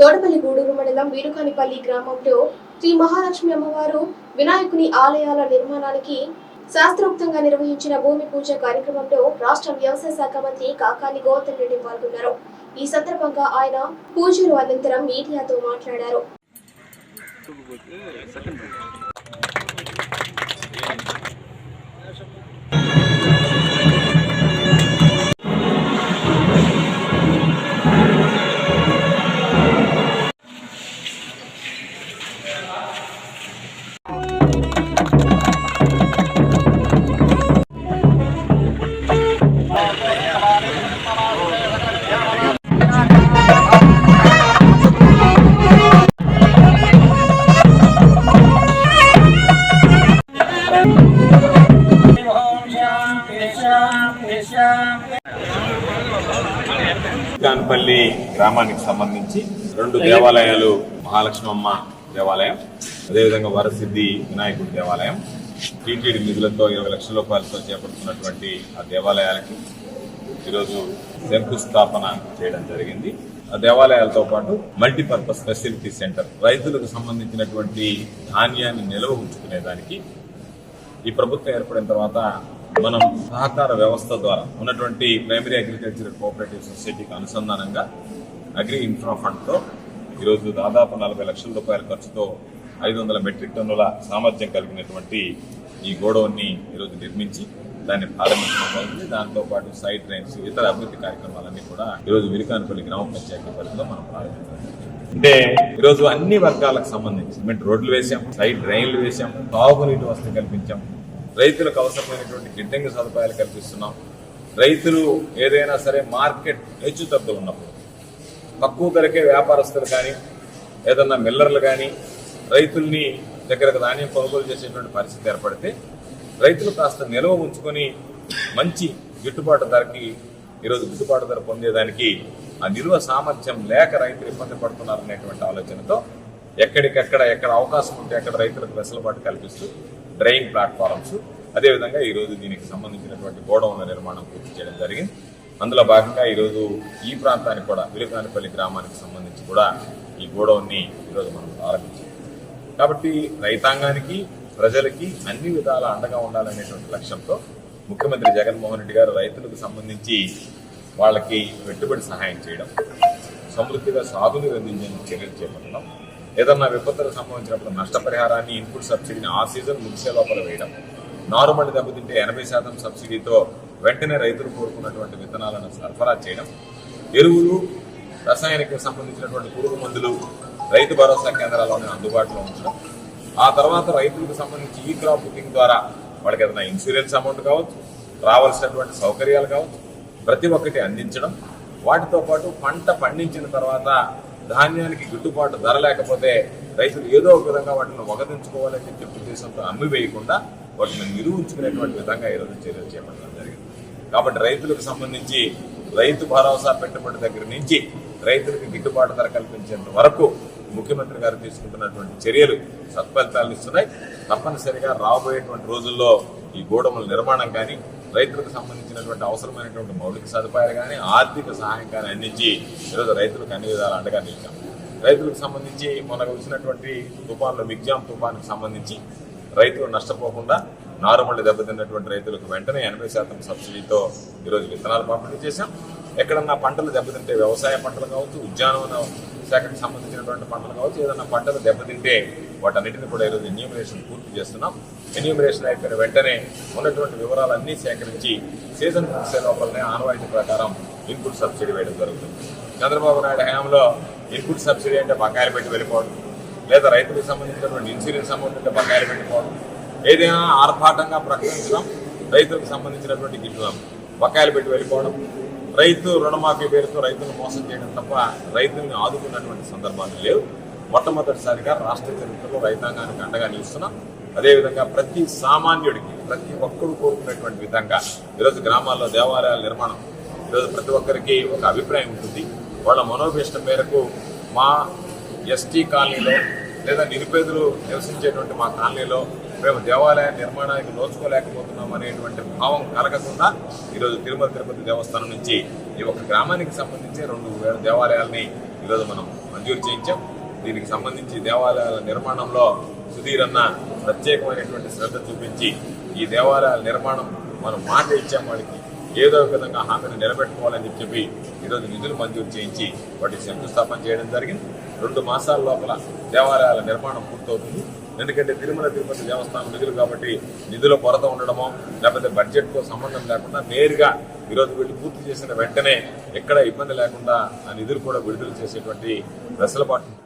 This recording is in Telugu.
తోడపల్లి గూడూరు మండలం వీరుకానిపల్లి గ్రామంలో శ్రీ మహాలక్ష్మి అమ్మవారు వినాయకుని ఆలయాల నిర్మాణానికి శాస్త్రోక్తంగా నిర్వహించిన భూమి పూజ కార్యక్రమంలో రాష్ట్ర వ్యవసాయ శాఖ మంత్రి కాకాని గౌతమ్ రెడ్డి పాల్గొన్నారు. ఈ సందర్భంగా ఆయన పూజలు అనంతరం మీడియాతో మాట్లాడారు. కాన్పల్లి గ్రామానికి సంబంధించి రెండు దేవాలయాలు మహాలక్ష్మమ్మ దేవాలయం అదేవిధంగా వరసిద్ధి వినాయకుడి దేవాలయం టీటీడీ నిధులతో ఇరవై లక్షల రూపాయలతో చేపడుతున్నటువంటి ఆ దేవాలయాలకి ఈరోజు శంకుస్థాపన చేయడం జరిగింది. ఆ దేవాలయాలతో పాటు మల్టీపర్పస్ ఫెసిలిటీ సెంటర్ రైతులకు సంబంధించినటువంటి ధాన్యాన్ని నిల్వ ఉంచుకునేదానికి ఈ ప్రభుత్వం ఏర్పడిన తర్వాత మనం సహకార వ్యవస్థ ద్వారా ఉన్నటువంటి ప్రైమరీ అగ్రికల్చర్ కోఆపరేటివ్ సొసైటీకి అనుసంధానంగా అగ్రి ఇన్ఫ్రా ఫండ్తో ఈరోజు దాదాపు నలభై లక్షల రూపాయల ఖర్చుతో ఐదు వందల మెట్రిక్ టన్నుల సామర్థ్యం కలిగినటువంటి ఈ గోడౌన్ని ఈరోజు నిర్మించి దాన్ని ప్రారంభించడం జరిగింది దాంతో పాటు సైడ్ ట్రైన్స్ ఇతర అభివృద్ధి కార్యక్రమాలన్నీ కూడా ఈరోజు విరికానపల్లి గ్రామ పంచాయతీ పరిధిలో మనం ప్రారంభించడం అంటే ఈరోజు అన్ని వర్గాలకు సంబంధించి మేము రోడ్లు వేసాం సైడ్ డ్రైన్లు వేసాం తాగునీటి వసతి కల్పించాం. రైతులకు అవసరమైనటువంటి గిడ్డంగి సదుపాయాలు కల్పిస్తున్నాం. రైతులు ఏదైనా సరే మార్కెట్ హెచ్చు తగ్గులు ఉన్నప్పుడు తక్కువ ధరకే వ్యాపారస్తులు కానీ ఏదన్నా మిల్లర్లు కానీ రైతుల్ని దగ్గరకు ధాన్యం కొనుగోలు చేసేటువంటి పరిస్థితి ఏర్పడితే రైతులు కాస్త నిల్వ ఉంచుకొని మంచి గిట్టుబాటు ధరకి ఈరోజు గిట్టుబాటు ధర పొందేదానికి ఆ నిల్వ సామర్థ్యం లేక రైతులు ఇబ్బంది పడుతున్నారనేటువంటి ఆలోచనతో ఎక్కడికెక్కడ ఎక్కడ అవకాశం ఉంటే అక్కడ రైతులకు వెసులుబాటు కల్పిస్తూ డ్రైయింగ్ ప్లాట్ఫారమ్స్. అదేవిధంగా ఈరోజు దీనికి సంబంధించినటువంటి గోడౌన్ల నిర్మాణం పూర్తి చేయడం జరిగింది. అందులో భాగంగా ఈరోజు ఈ ప్రాంతానికి కూడా విలుకానిపల్లి గ్రామానికి సంబంధించి కూడా ఈ గోడౌన్ని ఈరోజు మనం ప్రారంభించాం. కాబట్టి రైతాంగానికి ప్రజలకి అన్ని విధాల అండగా ఉండాలనేటువంటి లక్ష్యంతో ముఖ్యమంత్రి జగన్మోహన్ రెడ్డి గారు రైతులకు సంబంధించి వాళ్ళకి పెట్టుబడి సహాయం చేయడం సమృద్ధిగా సాగునీరు అందించే చర్యలు చేపట్టడం ఏదన్నా విపత్తులు సంబంధించినప్పుడు నష్టపరిహారాన్ని ఇన్పుట్ సబ్సిడీని ఆ సీజన్ ముగిసే లోపల వేయడం. నారుమడి దెబ్బతింటే ఎనభై శాతం సబ్సిడీతో వెంటనే రైతులు కోరుకున్నటువంటి విత్తనాలను సరఫరా చేయడం. ఎరువులు రసాయనిక సంబంధించినటువంటి పురుగు మందులు రైతు భరోసా కేంద్రాల్లోనే అందుబాటులో ఉంచడం. ఆ తర్వాత రైతులకు సంబంధించి ఈ క్రాప్ బుకింగ్ ద్వారా వాళ్ళకి ఏదైనా ఇన్సూరెన్స్ అమౌంట్ కావచ్చు రావాల్సినటువంటి సౌకర్యాలు కావచ్చు ప్రతి ఒక్కటి అందించడం. వాటితో పాటు పంట పండించిన తర్వాత ధాన్యానికి గిట్టుబాటు ధర లేకపోతే రైతులు ఏదో ఒక విధంగా వాటిని వగదించుకోవాలని చెప్పి ఉద్దేశంతో అమ్మి వేయకుండా వాటిని నిరూపించుకునేటువంటి ఉంచుకునేటువంటి విధంగా ఈరోజు చర్యలు చేపట్టడం జరిగింది. కాబట్టి రైతులకు సంబంధించి రైతు భరోసా పెట్టుబడి దగ్గర నుంచి రైతులకు గిట్టుబాటు ధర కల్పించేంత వరకు ముఖ్యమంత్రి గారు తీసుకుంటున్నటువంటి చర్యలు సత్ఫలితాలు ఇస్తున్నాయి. తప్పనిసరిగా రాబోయేటువంటి రోజుల్లో ఈ గోడముల నిర్మాణం కానీ రైతులకు సంబంధించినటువంటి అవసరమైనటువంటి మౌలిక సదుపాయాలు కానీ ఆర్థిక సహాయం కానీ అందించి ఈరోజు రైతులకు అన్ని విధాలు అండగా నిలిచాం. రైతులకు సంబంధించి మనకు వచ్చినటువంటి తుఫాన్లు మిగ్జాం తుఫాన్కి సంబంధించి రైతులు నష్టపోకుండా నారుమళ్ళు దెబ్బతిన్నటువంటి రైతులకు వెంటనే ఎనభై శాతం సబ్సిడీతో ఈరోజు విత్తనాలు పంపిణీ చేశాం. ఎక్కడన్నా పంటలు దెబ్బతింటే వ్యవసాయ పంటలు కావచ్చు ఉద్యానవన శాఖకు సంబంధించినటువంటి పంటలు కావచ్చు ఏదన్నా పంటలు దెబ్బతింటే వాటన్నిటిని కూడా ఈరోజు ఎన్యూమినేషన్ పూర్తి చేస్తున్నాం. ఎన్యూమినేషన్ అయిపోయిన వెంటనే ఉన్నటువంటి వివరాలన్నీ సేకరించి సీజన్ ముగిసే లోపలనే ఆనవాయితీ ప్రకారం ఇన్పుట్ సబ్సిడీ వేయడం జరుగుతుంది. చంద్రబాబు నాయుడు హయాంలో ఇన్పుట్ సబ్సిడీ అంటే బకాయిలు పెట్టి వెళ్ళిపోవడం లేదా రైతులకు సంబంధించినటువంటి ఇన్సూరెన్స్ అమౌంట్ అంటే బకాయిలు పెట్టుకోవడం ఏదైనా ఆర్భాటంగా ప్రకటించడం రైతులకు సంబంధించినటువంటి గిట్టు బకాయిలు పెట్టి వెళ్ళిపోవడం రైతు రుణమాఫీ పేరుతో రైతులను మోసం చేయడం తప్ప రైతుల్ని ఆదుకున్నటువంటి సందర్భాలు లేవు. మొట్టమొదటిసారిగా రాష్ట్ర చరిత్రలో రైతాంగానికి అండగా నిలుస్తున్నాం అదేవిధంగా ప్రతి సామాన్యుడికి ప్రతి ఒక్కరు కోరుకునేటువంటి విధంగా ఈరోజు గ్రామాల్లో దేవాలయాల నిర్మాణం ఈరోజు ప్రతి ఒక్కరికి ఒక అభిప్రాయం ఉంటుంది. వాళ్ళ మనోభీష్టం మేరకు మా ఎస్టీ కాలనీలో లేదా నిరుపేదలు నివసించేటువంటి మా కాలనీలో మేము దేవాలయ నిర్మాణానికి నోచుకోలేకపోతున్నాం అనేటువంటి భావం కలగకుండా ఈరోజు తిరుమల తిరుపతి దేవస్థానం నుంచి ఈ ఒక గ్రామానికి సంబంధించి రెండు వేల దేవాలయాల్ని ఈరోజు మనం మంజూరు చేయించాం. దీనికి సంబంధించి దేవాలయాల నిర్మాణంలో సుధీర్ అన్న ప్రత్యేకమైనటువంటి శ్రద్ధ చూపించి ఈ దేవాలయాల నిర్మాణం మనం మాట ఇచ్చాం వాళ్ళకి. ఏదో ఒక విధంగా హామీని నిలబెట్టుకోవాలని చెప్పి ఈరోజు నిధులు మంజూరు చేయించి వాటికి శంకుస్థాపన చేయడం జరిగింది. రెండు మాసాల లోపల దేవాలయాల నిర్మాణం పూర్తవుతుంది. ఎందుకంటే తిరుమల తిరుపతి దేవస్థానం నిధులు కాబట్టి నిధుల కొరత ఉండడమో లేకపోతే బడ్జెట్తో సంబంధం లేకుండా నేరుగా ఈరోజు వీళ్ళు పూర్తి చేసిన వెంటనే ఎక్కడ ఇబ్బంది లేకుండా ఆ నిధులు కూడా విడుదల చేసేటువంటి దశలపాటు